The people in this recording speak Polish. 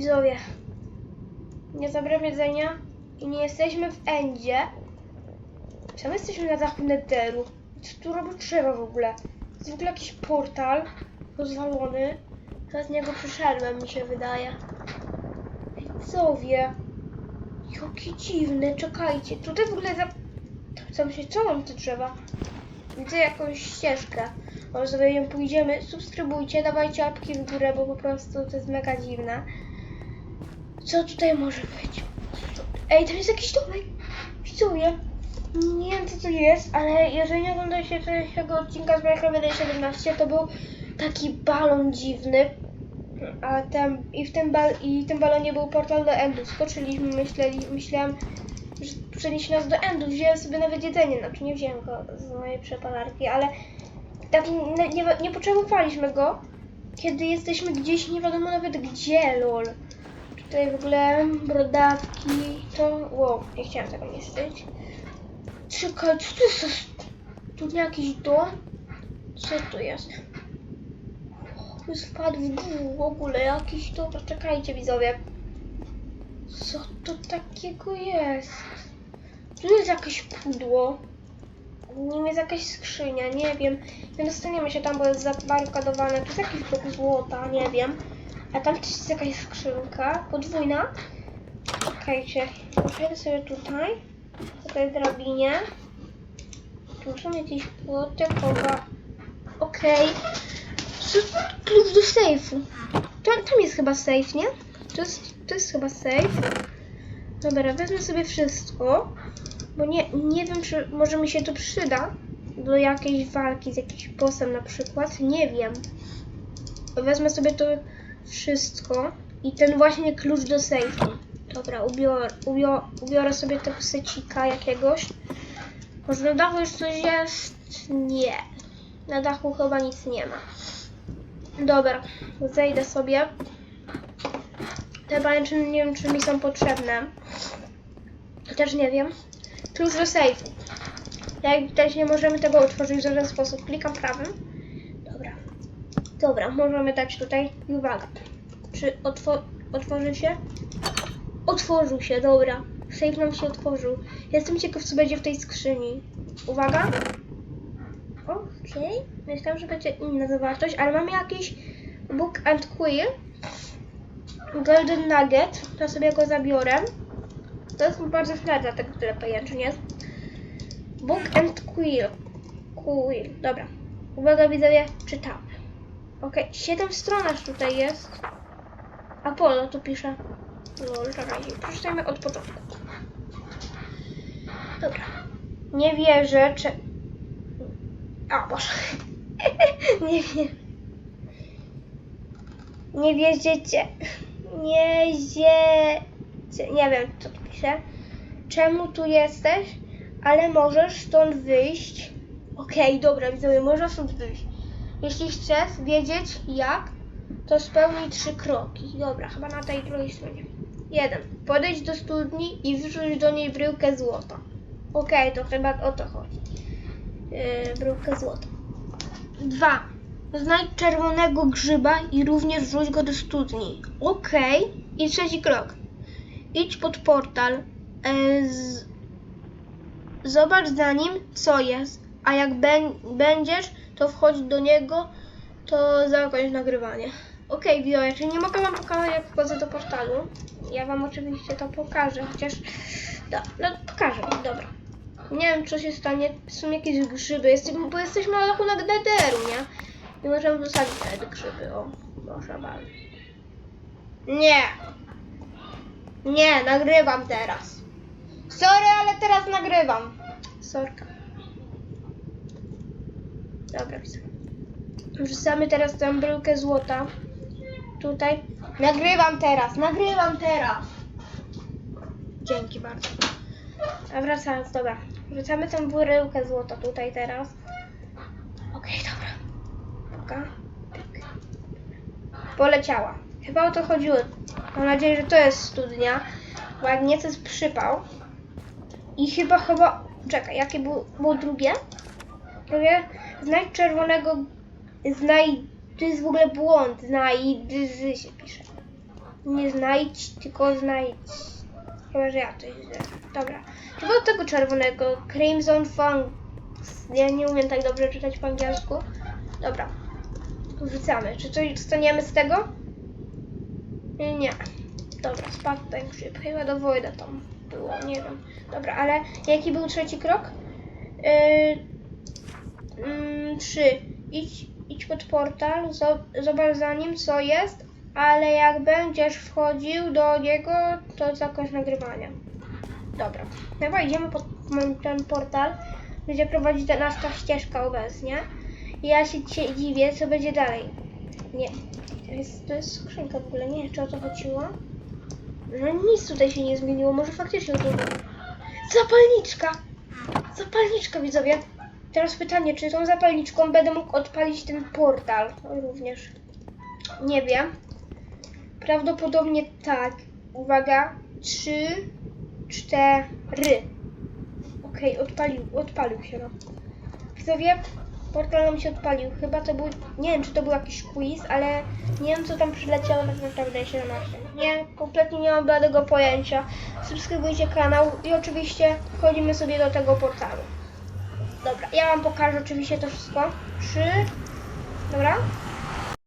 Widzowie, nie zabrałem jedzenia i nie jesteśmy w Endzie. Czemu jesteśmy na dachu Netheru? Co tu robi trzeba w ogóle? Jest w ogóle jakiś portal rozwalony. Teraz niego przyszedłem, mi się wydaje. Widzowie, jakie dziwne, czekajcie. Tutaj w ogóle za... Co myślę, co mam tu trzeba? Widzę jakąś ścieżkę. Może sobie ją pójdziemy. Subskrybujcie, dawajcie łapki w górę, bo po prostu to jest mega dziwne. Co tutaj może być? Ej, tam jest jakiś domek. Widzowie. Nie wiem co to jest, ale jeżeli nie oglądaliście tego odcinka z Minecraft 17, to był taki balon dziwny. A tam i w tym bal i w tym balonie był portal do Endu. Skoczyliśmy, myśleli, myślałam, że przeniesie nas do Endu. Wziąłem sobie nawet jedzenie, znaczy nie wziąłem go z mojej przepalarki, ale tak nie, nie, nie potrzebowaliśmy go, kiedy jesteśmy gdzieś nie wiadomo nawet gdzie, lol. Tutaj w ogóle brodawki, to... Wow, nie chciałam tego niszczyć. Czekaj, co to jest? Tu jakiś dom? Co to jest? O, Spadł w dół w ogóle jakiś dom. Czekajcie widzowie. Co to takiego jest? Tu jest jakieś pudło. Nim jest jakaś skrzynia, nie wiem. Nie dostaniemy się tam, bo jest zabarykadowane. Tu jest jakiś blok złota, nie wiem. A tam też jest jakaś skrzynka, podwójna. Czekajcie, przejdę sobie tutaj, po tej drabinie. Tu są jakieś płoty, kowa. Okej. Co- Klucz do sejfu. Tam, tam jest chyba safe, nie? To jest, to jest chyba safe. Dobra, wezmę sobie wszystko, bo nie, nie wiem, czy może mi się to przyda do jakiejś walki z jakimś bossem na przykład. Nie wiem. Wezmę sobie to wszystko i ten właśnie klucz do sejfu. Dobra, ubiorę, ubiorę, ubiorę sobie tego secika jakiegoś. Może na dachu już coś jest? Nie. Na dachu chyba nic nie ma. Dobra, zejdę sobie. Te bańczyny nie wiem, czy mi są potrzebne. Też nie wiem. Klucz do sejfu. Jak widać, nie możemy tego otworzyć w żaden sposób. Klikam prawym. Dobra. Możemy dać tutaj. Uwaga. Czy otwo otworzy się? Otworzył się, dobra. Safe nam się otworzył. Jestem ciekaw, co będzie w tej skrzyni. Uwaga. Okej. Myślałam, że będzie inna zawartość, ale mamy jakiś Book and Quill. Golden Nugget. To sobie go zabiorę. To jest bardzo fajne, dlatego tyle pajęczyn jest. Book and Quill. Quill. Dobra. Uwaga widzowie, czytamy. Okej, siedem stron aż tutaj jest. Apollo tu pisze. Lol, czekajcie, przeczytajmy od początku. Dobra. Nie wierzę, czy... A, Boże. nie wiem. Nie wierzycie. Nie wierzycie. Nie wiem, co tu pisze. Czemu tu jesteś? Ale możesz stąd wyjść. Okej, dobra, widzowie, można stąd wyjść. Jeśli chcesz wiedzieć jak, to spełnij trzy kroki. Dobra, chyba na tej drugiej stronie. Jeden. Podejdź do studni i wrzuć do niej bryłkę złota. Okej, to chyba o to chodzi. Yy, bryłkę złota. Dwa. Znajdź czerwonego grzyba i również wrzuć go do studni. Okej. I trzeci krok. Idź pod portal. Yy, z... Zobacz za nim, co jest. A jak bę- będziesz, to wchodź do niego, to zakończ nagrywanie. Okej, okay, czyli nie mogę wam pokazać, jak wchodzę do portalu. Ja wam oczywiście to pokażę, chociaż... No, no pokażę, dobra. Nie wiem, co się stanie. Są jakieś grzyby, jesteśmy, bo jesteśmy na dachu Nagderu, nie? I możemy wysadzić te grzyby, o. Proszę bardzo. Nie! Nie, nagrywam teraz. Sorry, ale teraz nagrywam. Sorka. Dobra. Wrzucamy teraz tę bryłkę złota. Tutaj. Nagrywam teraz, nagrywam teraz. Dzięki bardzo. A wracając, dobra. Wrzucamy tę bryłkę złota tutaj teraz. Okej, dobra. Puka. Pyk. Poleciała. Chyba o to chodziło. Mam nadzieję, że to jest studnia. Bo jak nie, to jest przypał. I chyba, chyba... Czekaj, jakie było, było drugie? Drugie, znajdź czerwonego... Znajdź... To jest w ogóle błąd. Znajdź się pisze. Nie znajdź, tylko znajdź. Chyba, że ja to źle. Dobra. To do tego czerwonego. Crimson Fang. Ja nie umiem tak dobrze czytać po angielsku. Dobra. Wrzucamy. Czy coś dostaniemy z tego? Nie. Dobra, spadł ten grzyb. Chyba do Wojda tam było, nie wiem. Dobra, ale jaki był trzeci krok? Yy, mm, trzy. Idź, idź pod portal, zo- zobacz za nim co jest, ale jak będziesz wchodził do niego, to zakończ nagrywanie. Dobra. Chyba idziemy pod ten portal, gdzie prowadzi ta nasza ścieżka obecnie. Ja się dzisiaj dziwię, co będzie dalej. Nie. To jest, to jest skrzynka w ogóle, nie wiem, czy o to chodziło. Że nic tutaj się nie zmieniło, może faktycznie to było. Zapalniczka! Zapalniczka, widzowie. Teraz pytanie, czy tą zapalniczką będę mógł odpalić ten portal również? Nie wiem. Prawdopodobnie tak. Uwaga. Trzy, cztery. Okej, odpalił, odpalił się no. Widzowie, portal nam się odpalił. Chyba to był, nie wiem czy to był jakiś quiz, ale nie wiem co tam przyleciało tak naprawdę 17. Nie, kompletnie nie mam bladego pojęcia. Subskrybujcie kanał i oczywiście wchodzimy sobie do tego portalu. Dobra, ja wam pokażę oczywiście to wszystko. Trzy. Dobra.